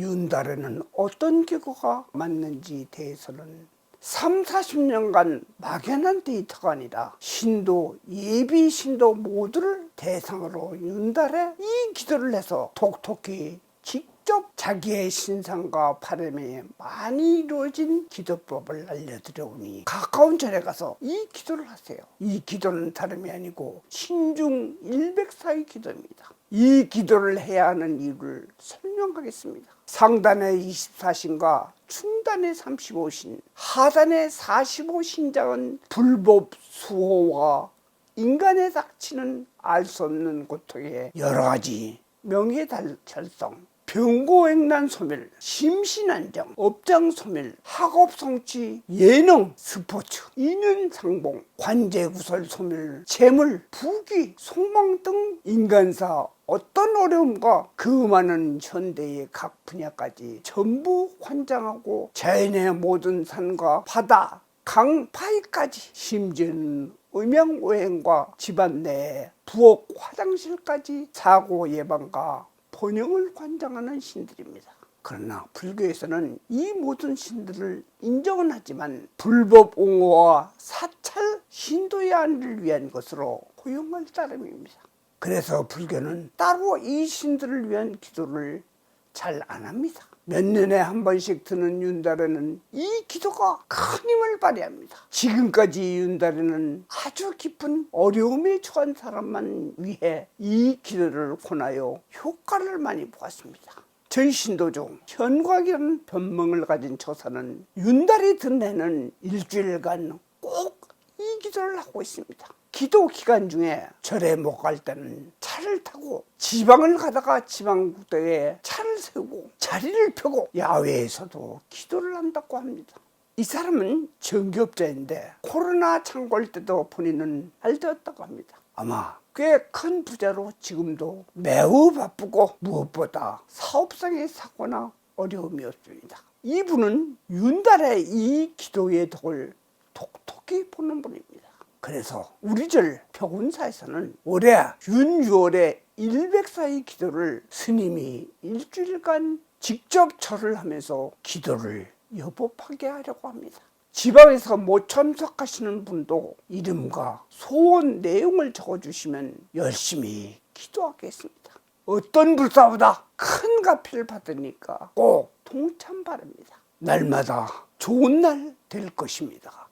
윤달에는 어떤 기구가 맞는지 대해서는 3, 40년간 막연한 데이터가 아니라 신도, 예비 신도 모두를 대상으로 윤달에 이 기도를 해서 톡톡히 자기의 신상과 바람에 많이 이루어진 기도법을 알려드려오니 가까운 절에 가서 이 기도를 하세요. 이 기도는 다름이 아니고 신중 일백사의 기도입니다. 이 기도를 해야 하는 이유를 설명하겠습니다. 상단의 24신과 중단의 35신, 하단의 45신장은 불법 수호와 인간에 닥치는 알 수 없는 고통에 여러 가지 명예달찰성, 병고액난 소멸, 심신안정, 업장 소멸, 학업 성취, 예능, 스포츠, 인연 상봉, 관제구설 소멸, 재물, 부귀, 속망 등 인간사 어떤 어려움과 그 많은 현대의 각 분야까지 전부 환장하고 자연의 모든 산과 바다, 강, 파이까지 심지어는 음양오행과 집안 내 부엌, 화장실까지 사고 예방과 번영을 관장하는 신들입니다. 그러나 불교에서는 이 모든 신들을 인정은 하지만 불법 옹호와 사찰 신도의 안을 위한 것으로 고용할 따름입니다. 그래서 불교는 따로 이 신들을 위한 기도를 잘 안 합니다. 몇 년에 한 번씩 드는 윤달에는 이 기도가 큰 힘을 발휘합니다. 지금까지 윤달에는 아주 깊은 어려움에 처한 사람만 위해 이 기도를 권하여 효과를 많이 보았습니다. 저희 신도 중 현곽이라는 변명을 가진 처사는 윤달이 든 해는 일주일간 꼭 이 기도를 하고 있습니다. 기도 기간 중에 절에 못 갈 때는 차를 타고 지방을 가다가 지방국도에 차를 세우고 자리를 펴고 야외에서도 기도를 한다고 합니다. 이 사람은 정기업자인데 코로나 창궐 때도 본인은 알되었다고 합니다. 아마 꽤 큰 부자로 지금도 매우 바쁘고 무엇보다 사업상의 사고나 어려움이 없습니다. 이분은 윤달의 이 기도의 덕을 톡톡히 보는 분입니다. 그래서 우리 절 벽운사에서는 올해 윤유월에 일백사의 기도를 스님이 일주일간 직접 절을 하면서 기도를 여법하게 하려고 합니다. 지방에서 못 참석하시는 분도 이름과 소원 내용을 적어주시면 열심히 기도하겠습니다. 어떤 불사보다 큰 가피를 받으니까 꼭 동참 바랍니다. 날마다 좋은 날 될 것입니다.